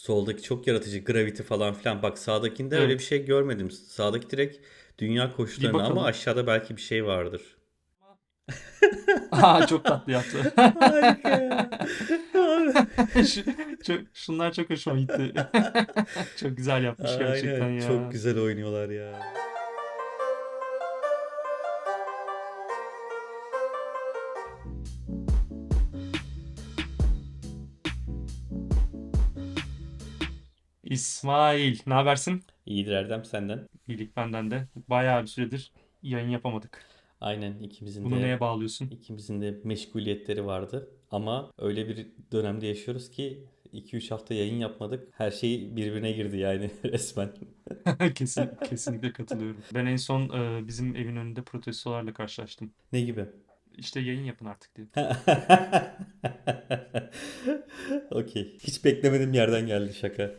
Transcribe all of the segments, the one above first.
Soldaki çok yaratıcı. Gravity falan filan. Bak sağdakinde Evet. öyle bir şey görmedim. Sağdaki direkt dünya koşullarını bakalım. ama aşağıda belki bir şey vardır. Aa çok tatlı yaptı. Harika ya. Şu, çok, şunlar çok hoşuma gitti. Çok güzel yapmış gerçekten Aynen. ya. Çok güzel oynuyorlar ya. İsmail, ne habersin? İyidir Erdem senden. İyilik benden de. Bayağı bir süredir yayın yapamadık. Aynen ikimizin Bunu de neye bağlıyorsun? ikimizin de meşguliyetleri vardı. Ama öyle bir dönemde yaşıyoruz ki 2-3 hafta yayın yapmadık. Her şey birbirine girdi yani resmen. Kesin, kesinlikle katılıyorum. Ben en son e, bizim evin önünde protestolarla karşılaştım. Ne gibi? İşte yayın yapın artık diye. Okey. Hiç beklemedim yerden geldi şaka.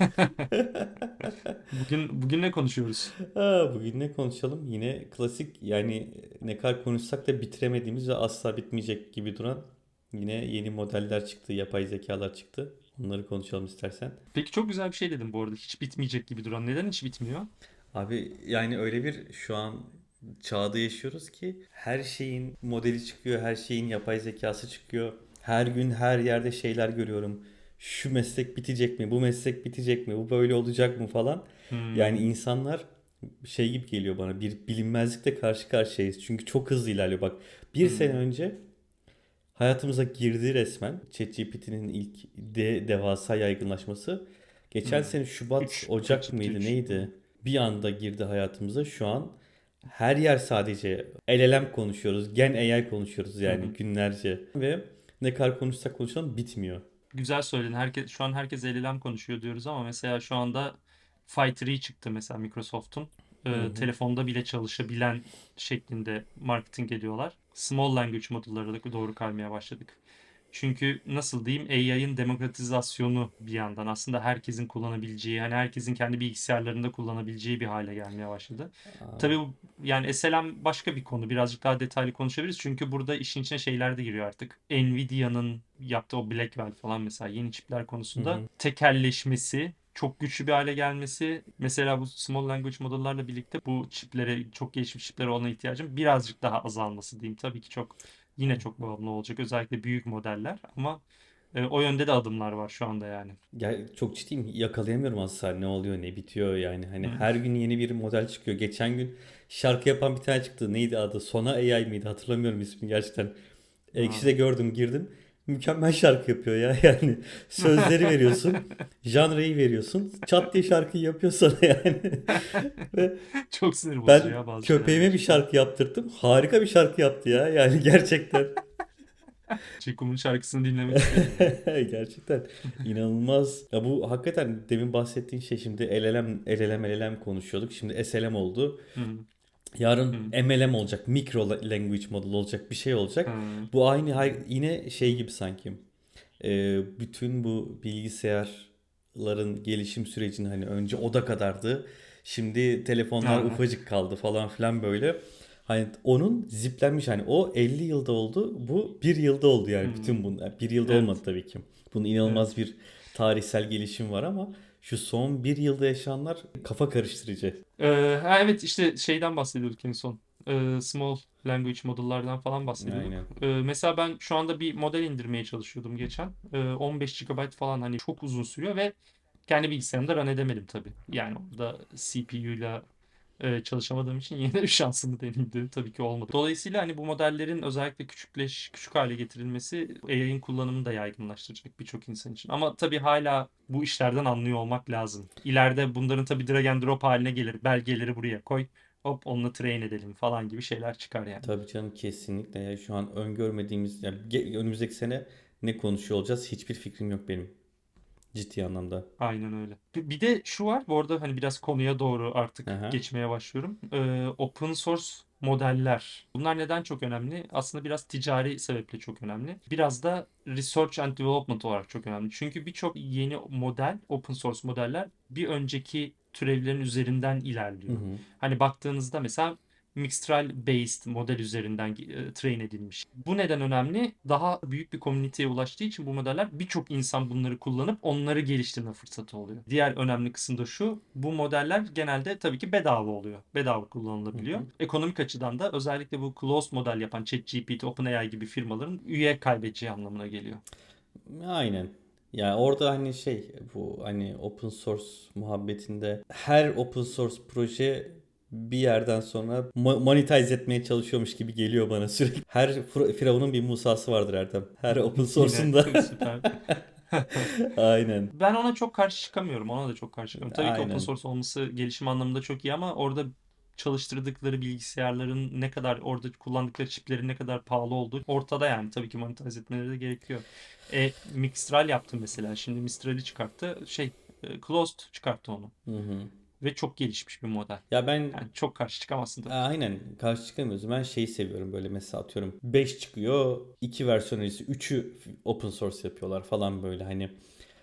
Bugün bugün ne konuşuyoruz? Ha, bugün ne konuşalım? Yine klasik yani ne kadar konuşsak da bitiremediğimiz ve asla bitmeyecek gibi duran yine yeni modeller çıktı, yapay zekalar çıktı. Onları konuşalım istersen. Peki çok güzel bir şey dedim bu arada. Hiç bitmeyecek gibi duran. Neden hiç bitmiyor? Abi yani öyle bir şu an çağda yaşıyoruz ki her şeyin modeli çıkıyor, her şeyin yapay zekası çıkıyor. Her gün her yerde şeyler görüyorum. Şu meslek bitecek mi? Bu meslek bitecek mi? Bu böyle olacak mı falan. Hmm. Yani insanlar şey gibi geliyor bana bir bilinmezlikle karşı karşıyayız. Çünkü çok hızlı ilerliyor. Bak bir Hmm. sene önce hayatımıza girdi resmen. ChatGPT'nin ilk de, devasa yaygınlaşması. Geçen Hmm. sene Şubat, Üç, Ocak üç, mıydı üç. neydi? Bir anda girdi hayatımıza. Şu an her yer sadece LLM konuşuyoruz. Gen AI konuşuyoruz yani hı. günlerce. Ve ne kadar konuşsak konuşalım bitmiyor. Güzel söyledin. Herkes, şu an herkes LLM konuşuyor diyoruz ama mesela şu anda Fight 3 çıktı mesela Microsoft'un. Ee, Hı hı. telefonda bile çalışabilen şeklinde marketing ediyorlar. Small language model'lara doğru kaymaya başladık. Çünkü nasıl diyeyim AI'ın demokratizasyonu bir yandan aslında herkesin kullanabileceği, hani herkesin kendi bilgisayarlarında kullanabileceği bir hale gelmeye başladı. Aa, Tabii bu- yani SLM başka bir konu. Birazcık daha detaylı konuşabiliriz. Çünkü burada işin içine şeyler de giriyor artık. Nvidia'nın yaptığı o Blackwell falan mesela yeni çipler konusunda Hı hı. tekelleşmesi, çok güçlü bir hale gelmesi. Mesela bu small language model'larla birlikte bu çiplere, çok gelişmiş çiplere olan ihtiyacın birazcık daha azalması diyeyim. Tabii ki çok yine çok bağımlı olacak. Özellikle büyük modeller ama e, o yönde de adımlar var şu anda yani. Ya çok ciddiyim yakalayamıyorum aslında ne oluyor ne bitiyor yani hani Hı. her gün yeni bir model çıkıyor. Geçen gün şarkı yapan bir tane çıktı. Neydi adı? Sona AI mıydı? Hatırlamıyorum ismini gerçekten. Ekşi'de gördüm girdim. Mükemmel şarkı yapıyor ya yani. Sözleri veriyorsun, janreyi veriyorsun. Çat diye şarkıyı yapıyor sana yani. Ve Çok sinir bozucu ben ya bazı köpeğime bir gerçekten. şarkı yaptırttım. Harika bir şarkı yaptı ya yani gerçekten. Çekum'un şarkısını dinlemek. Gerçekten inanılmaz. Ya bu hakikaten demin bahsettiğin şey şimdi LLM, LLM, LLM konuşuyorduk. Şimdi SLM oldu. Hı. Yarın Hı. MLM olacak. Micro Language Model olacak. Bir şey olacak. Hı. Bu aynı yine şey gibi sanki. Ee, bütün bu bilgisayarların gelişim sürecini hani önce oda kadardı. Şimdi telefonlar Aha. ufacık kaldı falan filan böyle. Hani onun ziplenmiş hani o 50 yılda oldu. Bu bir yılda oldu yani Hmm. bütün bunlar. Bir yılda Evet. olmadı tabii ki. Bunun inanılmaz bir tarihsel gelişim var ama şu son bir yılda yaşananlar kafa karıştırıcı. Ee, ha evet işte şeyden bahsediyorduk en son. Ee, small language model'lardan falan bahsediyorduk. Aynen. Ee, mesela ben şu anda bir model indirmeye çalışıyordum geçen. Ee, 15 GB falan hani çok uzun sürüyor ve kendi bilgisayarımda run edemedim tabii. Yani orada CPU'yla e, çalışamadığım için de bir şansımı deneyeyim dedim. Tabii ki olmadı. Dolayısıyla hani bu modellerin özellikle küçükleş, küçük hale getirilmesi AI'ın kullanımını da yaygınlaştıracak birçok insan için. Ama tabii hala bu işlerden anlıyor olmak lazım. İleride bunların tabii drag and drop haline gelir. Belgeleri buraya koy. Hop onunla train edelim falan gibi şeyler çıkar yani. Tabii canım kesinlikle ya şu an öngörmediğimiz yani önümüzdeki sene ne konuşuyor olacağız hiçbir fikrim yok benim. Ciddi anlamda. Aynen öyle. Bir de şu var. Bu arada hani biraz konuya doğru artık Aha. geçmeye başlıyorum. Ee, open source modeller. Bunlar neden çok önemli? Aslında biraz ticari sebeple çok önemli. Biraz da research and development olarak çok önemli. Çünkü birçok yeni model, open source modeller bir önceki türevlerin üzerinden Hı ilerliyor. hı. Hani baktığınızda mesela Mixtral based model üzerinden e, train edilmiş. Bu neden önemli? Daha büyük bir komüniteye ulaştığı için bu modeller birçok insan bunları kullanıp onları geliştirme fırsatı oluyor. Diğer önemli kısım da şu. Bu modeller genelde tabii ki bedava oluyor. Bedava kullanılabiliyor. Hı hı. Ekonomik açıdan da özellikle bu closed model yapan ChatGPT, OpenAI gibi firmaların üye kaybedeceği anlamına geliyor. Aynen. Yani orada hani şey bu hani open source muhabbetinde her open source proje bir yerden sonra mo- monetize etmeye çalışıyormuş gibi geliyor bana sürekli. Her fir- firavunun bir Musa'sı vardır Erdem. Her open source'unda. Aynen. Ben ona çok karşı çıkamıyorum. Ona da çok karşı çıkamıyorum. Tabii ki open Aynen. source olması gelişim anlamında çok iyi ama orada çalıştırdıkları bilgisayarların ne kadar orada kullandıkları çiplerin ne kadar pahalı olduğu ortada yani. Tabii ki monetize etmeleri de gerekiyor. E, Mistral yaptı mesela. Şimdi Mistral'i çıkarttı. Şey, e, Closed çıkarttı onu. Hı hı. Ve çok gelişmiş bir model. Ya ben Yani çok karşı çıkamazsın tabii. Aynen karşı çıkamıyoruz. Ben şeyi seviyorum böyle mesela atıyorum 5 çıkıyor, 2 versiyon öncesi 3'ü open source yapıyorlar falan böyle hani.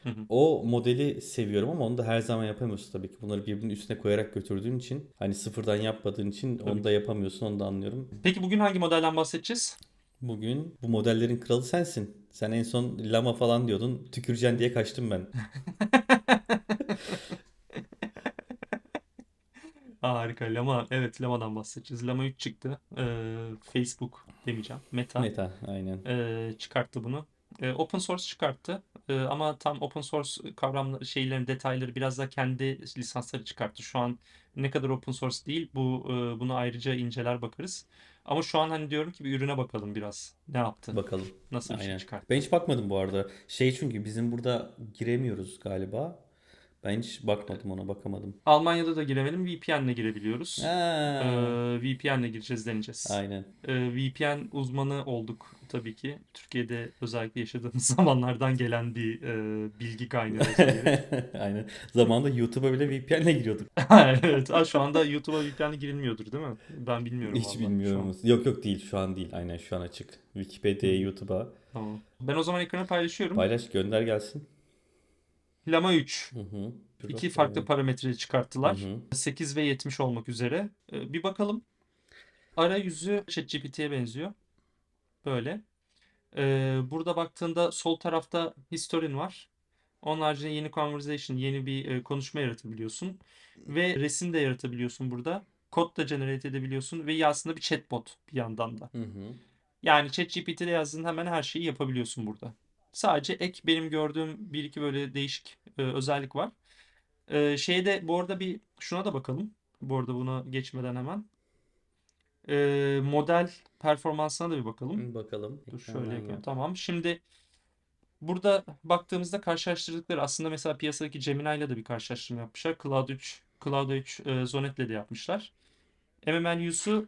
Hı hı. O modeli seviyorum ama onu da her zaman yapamıyorsun tabii ki. Bunları birbirinin üstüne koyarak götürdüğün için hani sıfırdan yapmadığın için Tabii onu da yapamıyorsun onu da anlıyorum. Peki bugün hangi modelden bahsedeceğiz? Bugün bu modellerin kralı sensin. Sen en son lama falan diyordun. Tüküreceksin diye kaçtım ben. Harika. Lama. Evet, Lama'dan bahsedeceğiz. Lama 3 çıktı. Ee, Facebook demeyeceğim. Meta. Meta aynen. e, çıkarttı bunu. E, open source çıkarttı. E, ama tam open source kavram şeylerin detayları biraz da kendi lisansları çıkarttı. Şu an ne kadar open source değil bu e, bunu ayrıca inceler bakarız. Ama şu an hani diyorum ki bir ürüne bakalım biraz. Ne yaptı? Bakalım. Nasıl bir şey Aynen. çıkarttı? Ben hiç bakmadım bu arada. Şey çünkü bizim burada giremiyoruz galiba. Ben hiç bakmadım ona bakamadım. Almanya'da da giremedim. VPN'le girebiliyoruz. Ha, Ee, VPN'le gireceğiz deneyeceğiz. aynen. Ee, VPN uzmanı olduk tabii ki. Türkiye'de özellikle yaşadığımız zamanlardan gelen bir e, bilgi kaynağı. Aynen. Zamanında YouTube'a bile VPN'le giriyorduk. Evet. Aa, şu anda YouTube'a VPN'le girilmiyordur değil mi? Ben bilmiyorum Hiç bilmiyorum. Yok yok değil şu an değil. Aynen şu an açık. Wikipedia'ya, YouTube'a. Tamam. Ben o zaman ekranı paylaşıyorum. Paylaş gönder gelsin. Lama 3. Hı hı. İki farklı parametre çıkarttılar. Hı hı. 8 ve 70 olmak üzere. Ee, bir bakalım. Arayüzü ChatGPT'ye benziyor. Böyle. Ee, burada baktığında sol tarafta historin var. Onun haricinde yeni conversation, yeni bir e, konuşma yaratabiliyorsun. Ve resim de yaratabiliyorsun burada. Kod da generate edebiliyorsun. Ve aslında bir chatbot bir yandan da. Hı hı. Yani ChatGPT'de yazdığın hemen her şeyi yapabiliyorsun burada. Sadece ek benim gördüğüm bir iki böyle değişik e, özellik var. E, şeyde bu arada bir şuna da bakalım. Bu arada buna geçmeden hemen. E, model performansına da bir bakalım. Bakalım. Dur şöyle hemen yapayım. Tamam. Şimdi burada baktığımızda karşılaştırdıkları aslında mesela piyasadaki Gemini ile de bir karşılaştırma yapmışlar. Cloud 3, Cloud 3 e, Sonnet ile de yapmışlar. MMLU'su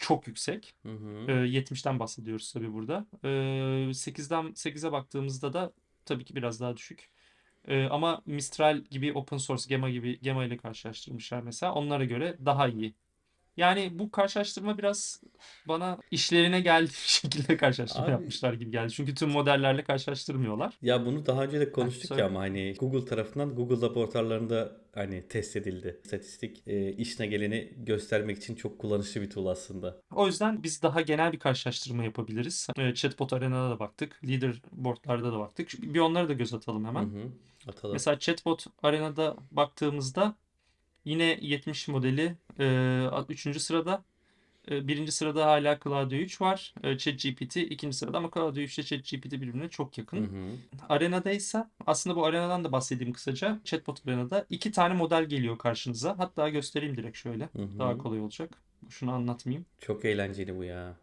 çok yüksek. Hı hı. Ee, 70'ten bahsediyoruz tabii burada. Ee, 8'den 8'e baktığımızda da tabii ki biraz daha düşük. Ee, ama Mistral gibi open source Gemma gibi Gemma ile karşılaştırmışlar mesela. Onlara göre daha iyi. Yani bu karşılaştırma biraz bana işlerine geldiği şekilde karşılaştırma Abi yapmışlar gibi geldi. Çünkü tüm modellerle karşılaştırmıyorlar. ya bunu daha önce de konuştuk ya ama hani Google tarafından Google laboratuvarlarında hani test edildi. İstatistik e, işine geleni göstermek için çok kullanışlı bir tool aslında. O yüzden biz daha genel bir karşılaştırma yapabiliriz. Ee, Chatbot Arena'da da baktık. Leaderboard'larda da baktık. Bir onlara da göz atalım Hı hemen. hı. Atalım. Mesela Chatbot Arena'da baktığımızda yine 70 modeli 3. sırada. E, Birinci sırada hala Claude 3 var. E, ChatGPT ikinci sırada ama Claude 3 ile ChatGPT birbirine çok yakın. hı. Arena'da ise aslında bu Arena'dan da bahsedeyim kısaca. Chatbot Arena'da iki tane model geliyor karşınıza. Hatta göstereyim direkt şöyle. Hı Daha hı. kolay olacak. Şunu anlatmayayım. Çok eğlenceli bu ya.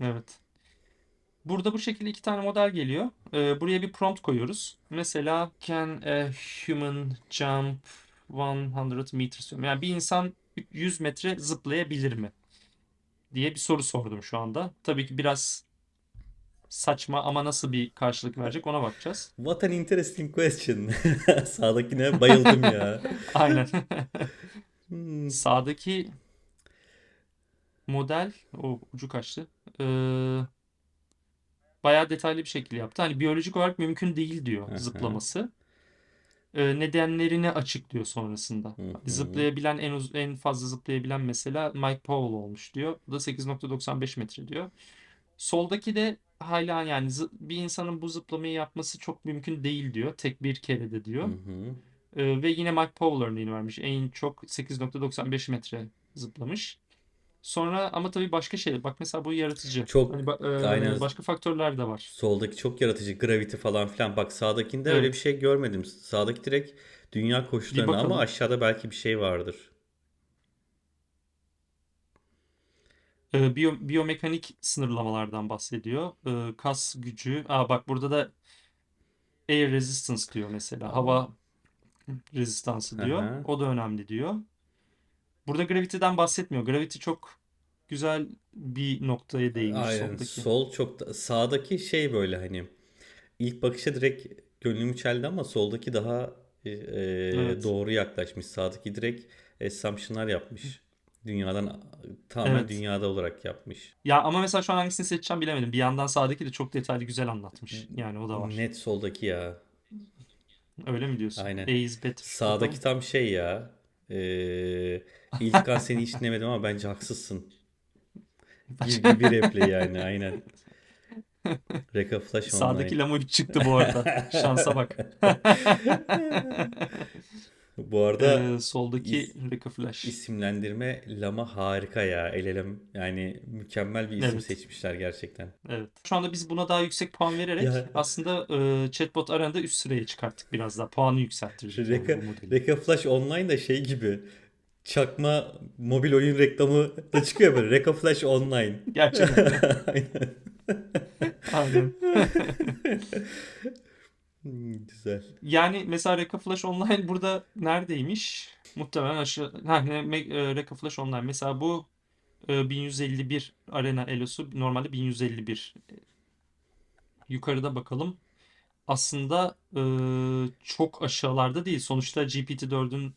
Evet. Burada bu şekilde iki tane model geliyor. Ee, buraya bir prompt koyuyoruz. Mesela can a human jump 100 meters? diyorum. Yani bir insan 100 metre zıplayabilir mi? diye bir soru sordum şu anda. Tabii ki biraz saçma ama nasıl bir karşılık verecek ona bakacağız. What an interesting question. Sağdakine bayıldım ya. Aynen. Hmm. Sağdaki model o ucu kaçtı. Ee, bayağı detaylı bir şekilde yaptı. Hani biyolojik olarak mümkün değil diyor zıplaması. E, nedenlerini açıklıyor sonrasında. Hı hı. Zıplayabilen en uz en fazla zıplayabilen mesela Mike Powell olmuş diyor. Bu da 8.95 metre diyor. Soldaki de hala yani bir insanın bu zıplamayı yapması çok mümkün değil diyor. Tek bir kere de Hı diyor. hı. Ee, ve yine Mike Powell örneğini vermiş. En çok 8.95 metre zıplamış. Sonra ama tabii başka şey. Bak mesela bu yaratıcı. Çok Hani ba- e, aynen başka faktörler de var. soldaki çok yaratıcı gravity falan filan. Bak sağdakinde öyle bir Evet. şey görmedim. Sağdaki direkt dünya Bir koşullarını ama aşağıda belki bir şey vardır. Ee, biyo, biyomekanik sınırlamalardan bahsediyor. Ee, kas gücü. Aa bak burada da air resistance diyor mesela. Hava rezistansı diyor. hı. O da önemli diyor. Burada gravity'den bahsetmiyor. Gravity çok güzel bir noktaya değinmiş Aynen. soldaki. Sol çok da, sağdaki şey böyle hani ilk bakışa direkt gönlümü çeldi ama soldaki daha e, e, Evet. doğru yaklaşmış. Sağdaki direkt assumption'lar yapmış. Dünyadan tamamen Evet. dünyada olarak yapmış. Ya ama mesela şu an hangisini seçeceğim bilemedim. Bir yandan sağdaki de çok detaylı güzel anlatmış. Yani o da var. Net soldaki ya. Öyle mi diyorsun? Aynen. A is better. Sağdaki tam şey ya. Ee, İlkan seni hiç dinlemedim ama bence haksızsın. Gibi bir replay yani aynen. Reka Flash Sağdaki Online. Lama 3 çıktı bu arada. Şansa bak. Bu arada Ee, soldaki is- Reka Flash. isimlendirme Lama harika ya. El elem yani mükemmel bir isim Evet. seçmişler gerçekten. Evet. Şu anda biz buna daha yüksek puan vererek Ya aslında e, chatbot aranında üst sıraya çıkarttık biraz daha. Puanı yükselttirdik yani Reka, modeli. Reka Flash Online da şey gibi çakma mobil oyun reklamı da çıkıyor böyle. Reka Flash Online. Gerçekten. Aynen. Aynen. Hmm, Güzel. Yani mesela Reka Flash Online burada neredeymiş? Muhtemelen aşağı... Ha, e, Reka Flash Online. Mesela bu e, 1151 Arena Elosu normalde 1151. Yukarıda bakalım. Aslında e, çok aşağılarda değil. Sonuçta GPT-4'ün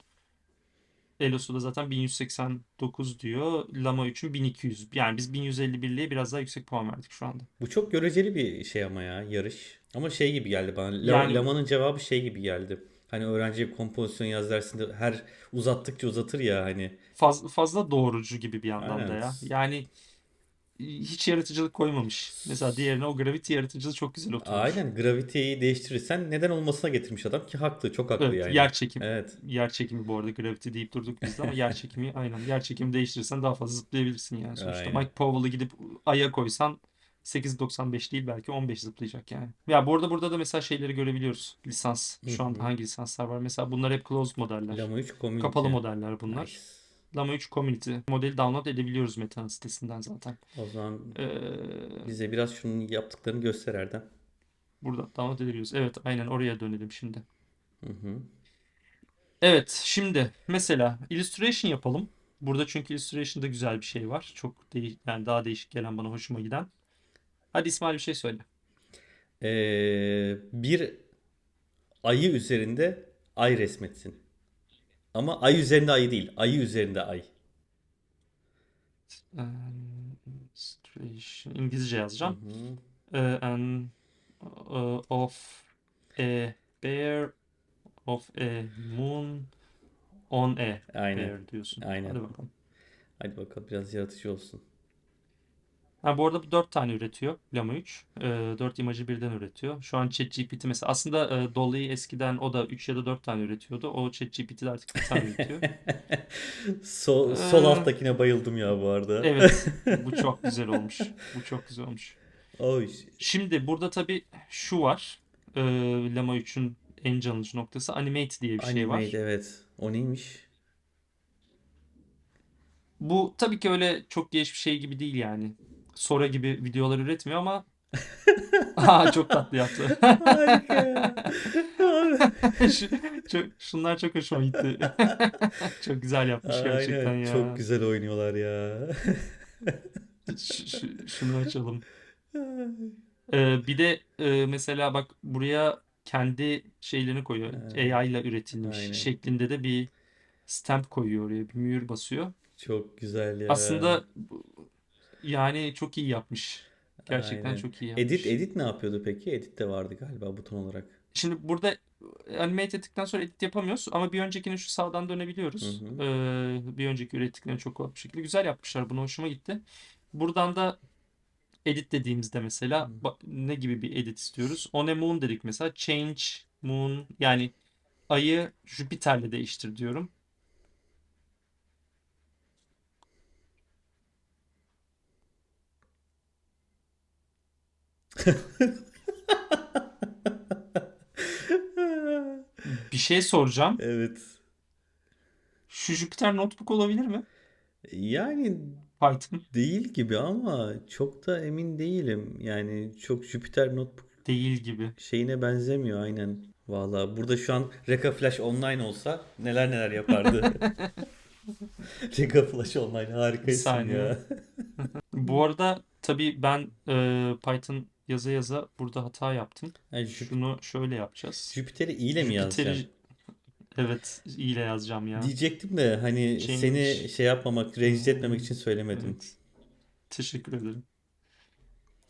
Elosu da zaten 1189 diyor. Llama 3'ün 1200. Yani biz 1151'liye biraz daha yüksek puan verdik şu anda. Bu çok göreceli bir şey ama ya yarış. Ama şey gibi geldi bana. Yani Lama'nın cevabı şey gibi geldi. Hani öğrenciye kompozisyon yaz dersinde her uzattıkça uzatır ya hani. faz, fazla doğrucu gibi bir yandan da Aynen. ya. Yani hiç yaratıcılık koymamış. Mesela diğerine o Gravity yaratıcılığı çok güzel oturmuş. Aynen gravity'yi değiştirirsen neden olmasına getirmiş adam ki haklı çok haklı Evet, yani. yer çekim. Evet. Yer çekimi bu arada Gravity deyip durduk biz de ama yer çekimi aynen. Yer çekimi değiştirirsen daha fazla zıplayabilirsin yani sonuçta. Aynen. Mike Powell'ı gidip Ay'a koysan 8.95 değil belki 15 zıplayacak yani. Ya bu arada burada da mesela şeyleri görebiliyoruz. Lisans. Şu an hangi lisanslar var? Mesela bunlar hep closed modeller. Lama 3 community. Kapalı modeller bunlar. Nice. Llama 3 Community modeli download edebiliyoruz Meta'nın sitesinden zaten. O zaman Ee, bize biraz şunun yaptıklarını göster Erdem. burada download edebiliyoruz. Evet, aynen oraya dönelim şimdi. Hı hı. Evet, şimdi mesela illustration yapalım. Burada çünkü illustration'da güzel bir şey var. Çok değil, yani daha değişik gelen bana hoşuma giden. Hadi İsmail bir şey söyle. Ee, bir ayı üzerinde ay resmetsin. Ama ay üzerinde ayı değil. Ayı üzerinde ay. Um, illustration İngilizce yazacağım. hı. Ee, and, uh, of a bear of a moon on a Aynen. bear diyorsun. Aynen. Hadi bakalım. Hadi bakalım biraz yaratıcı olsun. Ha, bu arada bu 4 tane üretiyor Llama 3. Ee, 4 imajı birden üretiyor. Şu an ChatGPT mesela aslında e, Dolly'yi eskiden o da 3 ya da 4 tane üretiyordu. O ChatGPT'de artık bir tane üretiyor. Sol, sol Ee, alttakine bayıldım ya bu arada. evet bu çok güzel olmuş. Bu çok güzel olmuş. Oy. Şimdi burada tabii şu var. Ee, Llama 3'ün en canlıcı noktası Animate diye bir şey var. Animate evet. O neymiş? Bu tabii ki öyle çok gelişmiş şey gibi değil yani. Sora gibi videolar üretmiyor ama Aa, çok tatlı yaptı. Harika ya. Şu, çok, şunlar çok hoşuma gitti. Çok güzel yapmış gerçekten Aynen. ya. Çok güzel oynuyorlar ya. Ş- ş- şunu açalım. Ee, bir de e, mesela bak buraya kendi şeylerini koyuyor. Evet. AI ile üretilmiş Aynen. şeklinde de bir stamp koyuyor oraya. Bir mühür basıyor. Çok güzel ya. Aslında bu- yani çok iyi yapmış. Gerçekten Aynen. çok iyi Edit yapmış. edit ne yapıyordu peki? Edit de vardı galiba buton olarak. Şimdi burada animate ettikten sonra edit yapamıyoruz ama bir öncekini şu sağdan Hı dönebiliyoruz. hı. Ee, bir önceki ürettiklerini çok kolay bir şekilde güzel yapmışlar. Bunu hoşuma gitti. Buradan da edit dediğimizde mesela ba- ne gibi bir edit istiyoruz? On a moon dedik mesela. Change moon yani ayı Jüpiter'le değiştir diyorum. Bir şey soracağım. Evet. Şu Jüpiter notebook olabilir mi? Yani Python değil gibi ama çok da emin değilim. Yani çok Jupyter Notebook değil gibi. şeyine benzemiyor aynen. Valla burada şu an Reka Flash Online olsa neler neler yapardı. Reka Flash Online saniye. ya. Bu arada tabii ben e, Python yaza yaza burada hata yaptım. Yani Jüp- Şunu şöyle yapacağız. Jüpiter'i i ile mi Jüpiter'i yazacaksın? evet i ile yazacağım ya. Diyecektim de hani Change. seni şey yapmamak, rencide etmemek için söylemedim. Evet. Teşekkür ederim.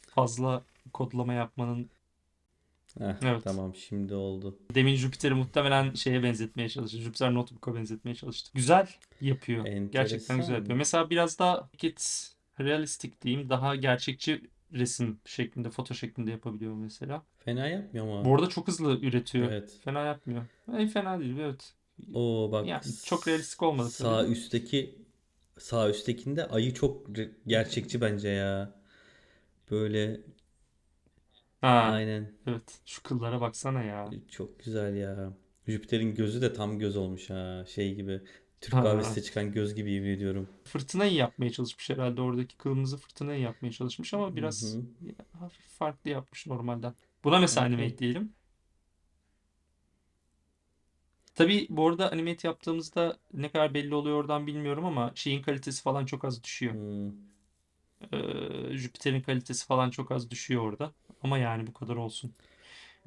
Fazla kodlama yapmanın Heh, Evet. tamam şimdi oldu. demin Jüpiter'i muhtemelen şeye benzetmeye çalıştı. Jüpiter Notebook'a benzetmeye çalıştı. Güzel yapıyor. Gerçekten güzel Enteresan. yapıyor. Mesela biraz daha realistik diyeyim. Daha gerçekçi resim şeklinde, foto şeklinde yapabiliyor mesela. Fena yapmıyor ama. Bu arada çok hızlı üretiyor. Evet. Fena yapmıyor. E, fena değil evet. Oo bak Yani çok realistik olmadı sağ tabii. üstteki sağ üsttekinde ayı çok gerçekçi bence ya. Böyle Ha, aynen evet. Şu kıllara baksana ya. çok güzel ya. Jüpiter'in gözü de tam göz olmuş ha. Şey gibi Türk Ha. kahvesinde çıkan göz gibi yemin ediyorum. Fırtınayı yapmaya çalışmış herhalde oradaki kırmızı fırtınayı yapmaya çalışmış ama biraz Hı hı. hafif farklı yapmış normalden. Buna mesela Okey. animate diyelim. Tabii bu arada animate yaptığımızda ne kadar belli oluyor oradan bilmiyorum ama şeyin kalitesi falan çok az düşüyor. Hmm. Ee, Jüpiter'in kalitesi falan çok az düşüyor orada. Ama yani bu kadar olsun.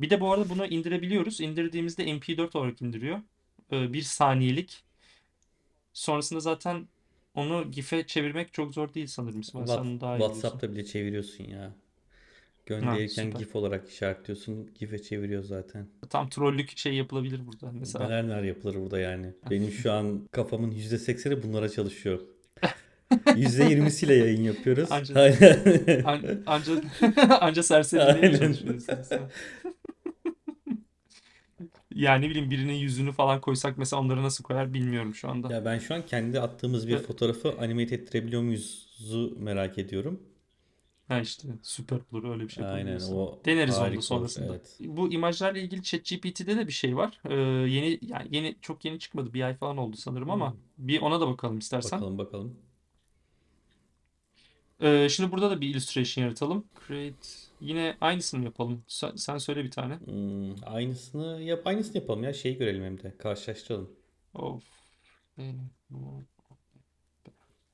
Bir de bu arada bunu indirebiliyoruz. İndirdiğimizde MP4 olarak indiriyor. Ee, bir saniyelik. Sonrasında zaten onu GIF'e çevirmek çok zor değil sanırım İsmail. Sen What- onu daha iyi. WhatsApp'ta bile çeviriyorsun ya. Ha, Gönderirken süper. GIF olarak işaretliyorsun. GIF'e çeviriyor zaten. Tam trollük şey yapılabilir burada mesela. Neler neler yapılır burada yani. Benim şu an kafamın %80'i bunlara çalışıyor. %20'siyle yayın yapıyoruz. Anca- anca anca serseriliğe Aynen. Yani ne bileyim birinin yüzünü falan koysak mesela onları nasıl koyar bilmiyorum şu anda. Ya ben şu an kendi attığımız bir Evet. fotoğrafı animate ettirebiliyor muyuzu merak ediyorum. Ha işte süper olur öyle bir şey Aynen o Deneriz onu sonrasında. Evet. Bu imajlarla ilgili ChatGPT'de de bir şey var. Ee, yeni yani yeni çok yeni çıkmadı. Bir ay falan oldu sanırım ama Hmm. bir ona da bakalım istersen. Bakalım bakalım. Ee, şimdi burada da bir illustration yaratalım. Create yine aynısını yapalım? Sen, söyle bir tane. Hmm, aynısını yap aynısını yapalım ya şeyi görelim hem de karşılaştıralım. Of.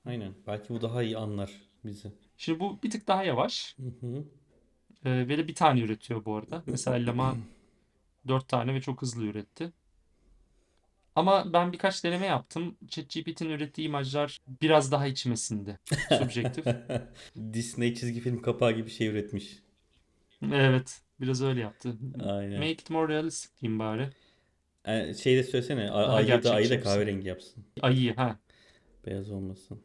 Aynen. Belki bu daha iyi anlar bizi. Şimdi bu bir tık daha yavaş. Hı hı. Ee, de bir tane üretiyor bu arada. Mesela Lama dört tane ve çok hızlı üretti. Ama ben birkaç deneme yaptım. ChatGPT'nin ürettiği imajlar biraz daha içime sindi. Subjektif. Disney çizgi film kapağı gibi şey üretmiş. Evet, biraz öyle yaptı. Aynen. Make it more realistic diyeyim bari. E, şey de söylesene Daha ayı da ayı gerçekçi da yapsın. kahverengi yapsın. Ayı, ha. Beyaz olmasın.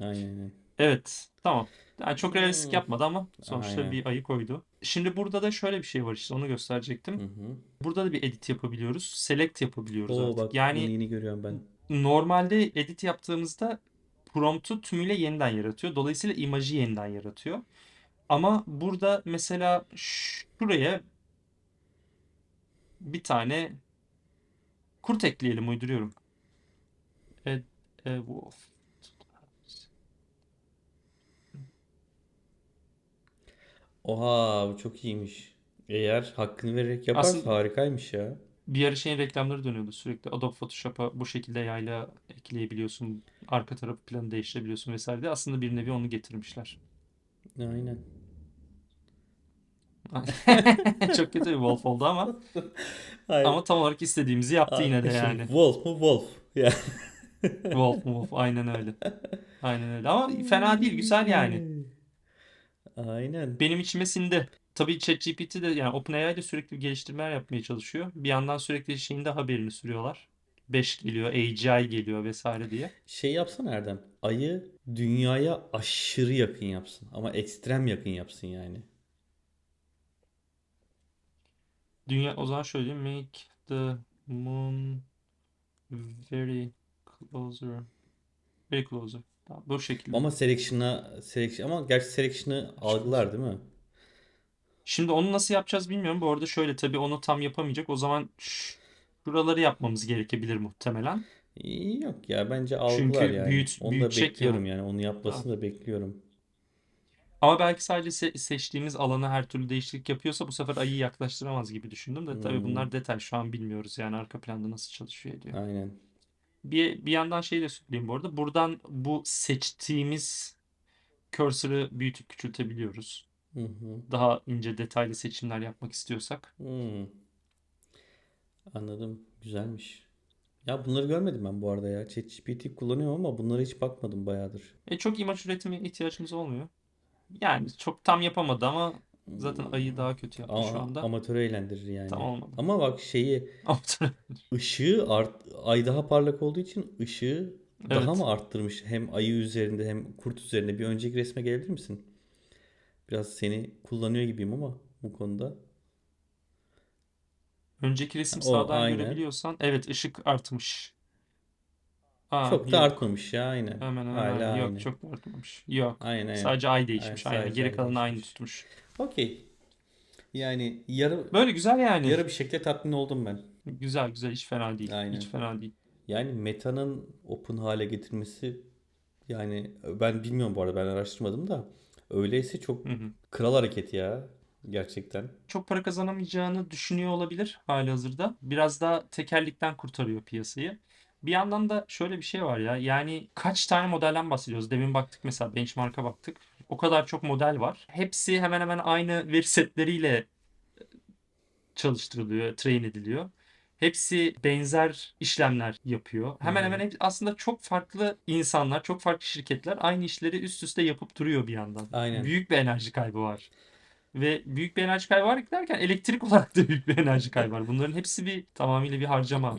Aynen. aynen. Evet, tamam. Yani çok realistik Hmm. yapmadı ama sonuçta Aynen. bir ayı koydu. Şimdi burada da şöyle bir şey var işte onu gösterecektim. Hı hı. Burada da bir edit yapabiliyoruz. Select yapabiliyoruz Oo artık. bak bunu Yani yeni görüyorum ben. normalde edit yaptığımızda promptu tümüyle yeniden yaratıyor. Dolayısıyla imajı yeniden yaratıyor. Ama burada mesela şuraya bir tane kurt ekleyelim uyduruyorum. E, e, wolf. Oha bu çok iyiymiş. Eğer hakkını vererek yaparsa Aslında- harikaymış ya. Bir ara şeyin reklamları dönüyordu sürekli. Adobe Photoshop'a bu şekilde yayla ekleyebiliyorsun. Arka tarafı planı değiştirebiliyorsun vesaire diye. Aslında bir nevi onu getirmişler. Aynen. Çok kötü bir wolf oldu ama Hayır. ama tam olarak istediğimizi yaptı yine de Arkadaşım, yani. Wolf mu Wolf? Ya Wolf Wolf aynen öyle. Aynen öyle. Ama fena değil, güzel yani. Aynen. Benim içime sindi. Tabii ChatGPT de yani OpenAI de sürekli geliştirmeler yapmaya çalışıyor. Bir yandan sürekli şeyin de haberini sürüyorlar. 5 geliyor, AGI geliyor vesaire diye. Şey yapsana Erdem. Ayı dünyaya aşırı yakın yapsın. Ama ekstrem yakın yapsın yani. Dünya o zaman şöyle diyeyim. Make the moon very closer. Very closer. Tamam, bu şekilde. Ama selection'a selection ama gerçi selection'ı algılar değil mi? Şimdi onu nasıl yapacağız bilmiyorum. Bu arada şöyle tabii onu tam yapamayacak. O zaman şuraları yapmamız gerekebilir muhtemelen. Yok ya bence algılar Çünkü yani. büyüt, Onu da bekliyorum ya. yani. Onu yapmasını da bekliyorum. Ama belki sadece se- seçtiğimiz alana her türlü değişiklik yapıyorsa bu sefer ayı yaklaştıramaz gibi düşündüm de tabii Hmm. bunlar detay. Şu an bilmiyoruz yani arka planda nasıl çalışıyor ediyor. Aynen. Bir, bir yandan şey de söyleyeyim bu arada. Buradan bu seçtiğimiz cursor'ı büyütüp küçültebiliyoruz. Hı hı. Daha ince detaylı seçimler yapmak istiyorsak. Hmm. Anladım. Güzelmiş. Ya bunları görmedim ben bu arada ya. ChatGPT kullanıyorum ama bunlara hiç bakmadım bayağıdır. E çok imaj üretimi ihtiyacımız olmuyor. Yani çok tam yapamadı ama zaten ayı daha kötü yaptı şu Ama anda. amatörü eğlendirir yani. Tam olmadı. Ama bak şeyi ışığı art, ay daha parlak olduğu için ışığı daha Evet. mı arttırmış? Hem ayı üzerinde hem kurt üzerinde. Bir önceki resme gelebilir misin? Biraz seni kullanıyor gibiyim ama bu konuda. önceki resim O sağdan aynen. görebiliyorsan evet ışık artmış. Aa Çok da yok. artmamış ya aynen. Hemen hemen Hala. Yok aynı. çok da artmamış. Yok. Aynen aynen. Sadece ay Aynen, değişmiş. Aynen. sadece Geri kalanı aynı tutmuş. Okey. Yani yarı Böyle güzel yani. yarı bir şekilde tatmin oldum ben. Güzel güzel hiç fena değil. Aynen. Hiç fena değil. Yani Meta'nın open hale getirmesi yani ben bilmiyorum bu arada ben araştırmadım da öyleyse çok Hı hı. kral hareket ya gerçekten. Çok para kazanamayacağını düşünüyor olabilir halihazırda. Biraz daha tekellikten kurtarıyor piyasayı. Bir yandan da şöyle bir şey var ya. Yani kaç tane modelden bahsediyoruz? Demin baktık mesela benchmark'a baktık. O kadar çok model var. Hepsi hemen hemen aynı veri setleriyle çalıştırılıyor, train ediliyor. Hepsi benzer işlemler yapıyor. Hemen hı. hemen hep- aslında çok farklı insanlar, çok farklı şirketler aynı işleri üst üste yapıp duruyor bir yandan. Aynen. Büyük bir enerji kaybı var. Ve büyük bir enerji kaybı var derken elektrik olarak da büyük bir enerji kaybı var. Bunların hepsi bir tamamıyla bir harcama.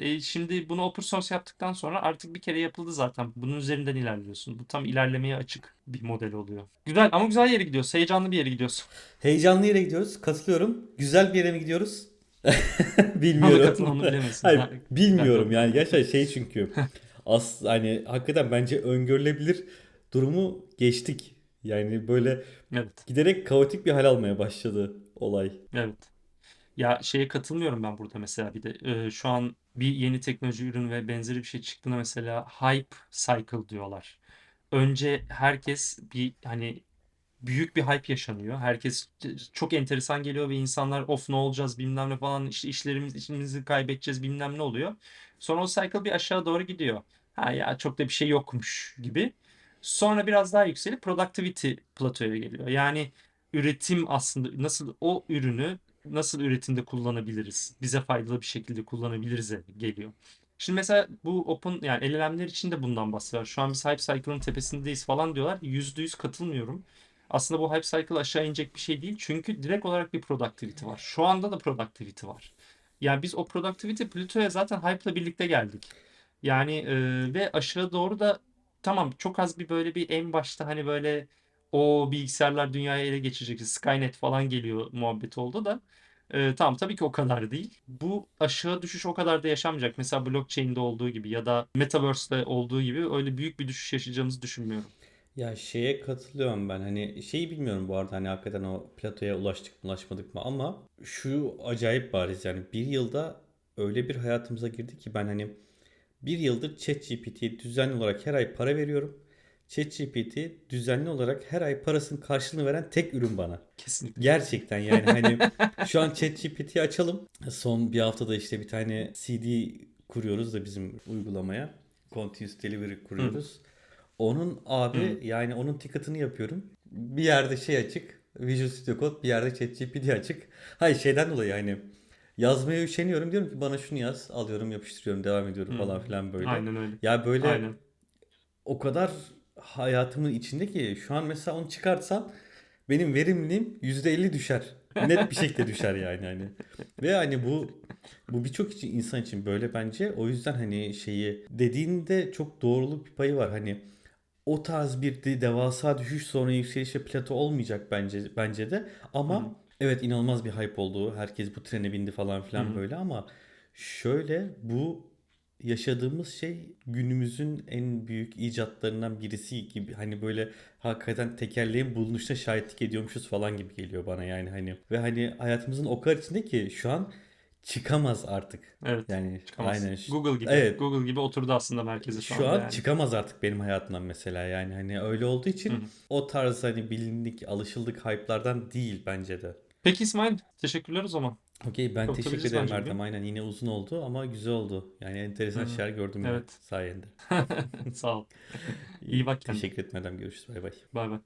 Ee, e, şimdi bunu open source yaptıktan sonra artık bir kere yapıldı zaten. Bunun üzerinden ilerliyorsun. Bu tam ilerlemeye açık bir model oluyor. Güzel ama güzel yere gidiyoruz. Heyecanlı bir yere gidiyoruz. Heyecanlı yere gidiyoruz. Katılıyorum. Güzel bir yere mi gidiyoruz? Bilmiyorum. onu bilemesin. Hayır, Ha, bilmiyorum yani gerçekten şey çünkü as hani hakikaten bence öngörülebilir durumu geçtik. Yani böyle Evet. giderek kaotik bir hal almaya başladı olay. Evet. Ya şeye katılmıyorum ben burada mesela bir de Ee, şu an bir yeni teknoloji ürün ve benzeri bir şey çıktığında mesela hype cycle diyorlar. Önce herkes bir hani büyük bir hype yaşanıyor. Herkes çok enteresan geliyor ve insanlar of ne olacağız bilmem ne falan işte işlerimiz işimizi kaybedeceğiz bilmem ne oluyor. Sonra o cycle bir aşağı doğru gidiyor. Ha ya çok da bir şey yokmuş gibi. Sonra biraz daha yükselip productivity platoya geliyor. Yani üretim aslında nasıl o ürünü nasıl üretimde kullanabiliriz? Bize faydalı bir şekilde kullanabiliriz geliyor. Şimdi mesela bu open yani LLM'ler için de bundan bahsediyorlar. Şu an biz hype cycle'ın tepesindeyiz falan diyorlar. %100 katılmıyorum. Aslında bu hype cycle aşağı inecek bir şey değil. Çünkü direkt olarak bir productivity var. Şu anda da productivity var. Yani biz o productivity platoya zaten hype'la birlikte geldik. Yani e, ve aşağı doğru da tamam çok az bir böyle bir en başta hani böyle o bilgisayarlar dünyayı ele geçirecek. Skynet falan geliyor muhabbet oldu da. E, tamam tabii ki o kadar değil. Bu aşağı düşüş o kadar da yaşanmayacak. Mesela blockchain'de olduğu gibi ya da Metaverse'de olduğu gibi öyle büyük bir düşüş yaşayacağımızı düşünmüyorum. Ya şeye katılıyorum ben hani şeyi bilmiyorum bu arada hani hakikaten o platoya ulaştık mı ulaşmadık mı ama şu acayip bariz yani bir yılda öyle bir hayatımıza girdi ki ben hani bir yıldır ChatGPT'ye düzenli olarak her ay para veriyorum. ChatGPT düzenli olarak her ay parasının karşılığını veren tek ürün bana. Kesinlikle. Gerçekten yani hani şu an ChatGPT'yi açalım. Son bir haftada işte bir tane CD kuruyoruz da bizim uygulamaya. Continuous Delivery kuruyoruz. Onun abi yani onun ticket'ını yapıyorum. Bir yerde şey açık. Visual Studio Code bir yerde ChatGPT açık. Hayır şeyden dolayı hani yazmaya üşeniyorum. Diyorum ki bana şunu yaz. Alıyorum yapıştırıyorum devam ediyorum falan Hmm. filan böyle. Aynen öyle. Ya böyle Aynen. o kadar hayatımın içinde ki şu an mesela onu çıkartsam benim verimliliğim %50 düşer. Net bir şekilde düşer yani hani. Ve hani bu bu birçok için, insan için böyle bence. O yüzden hani şeyi dediğinde çok doğruluk bir payı var. Hani o tarz bir de- devasa düşüş sonra yükseliş ve plato olmayacak bence bence de. Ama hı. Evet inanılmaz bir hype oldu. Herkes bu trene bindi falan filan Hı hı. böyle ama şöyle bu yaşadığımız şey günümüzün en büyük icatlarından birisi gibi hani böyle hakikaten tekerleğin bulunuşuna şahitlik ediyormuşuz falan gibi geliyor bana yani hani ve hani hayatımızın o kadar içinde ki şu an çıkamaz artık. Evet. Yani Çıkamaz. aynen. Google gibi. Evet. Google gibi oturdu aslında merkeze şu Şu an yani. çıkamaz artık benim hayatımdan mesela yani hani öyle olduğu için Hı hı. o tarz hani bilindik alışıldık hype'lardan değil bence de. Peki İsmail, teşekkürler o zaman. Okey ben teşekkür Kapatabiliriz ederim Erdem. Aynen yine uzun oldu ama güzel oldu. Yani enteresan şeyler gördüm Evet. sayende. Sağ ol. İyi bak kendine. Teşekkür etmeden görüşürüz. Bay bay. Bay bay.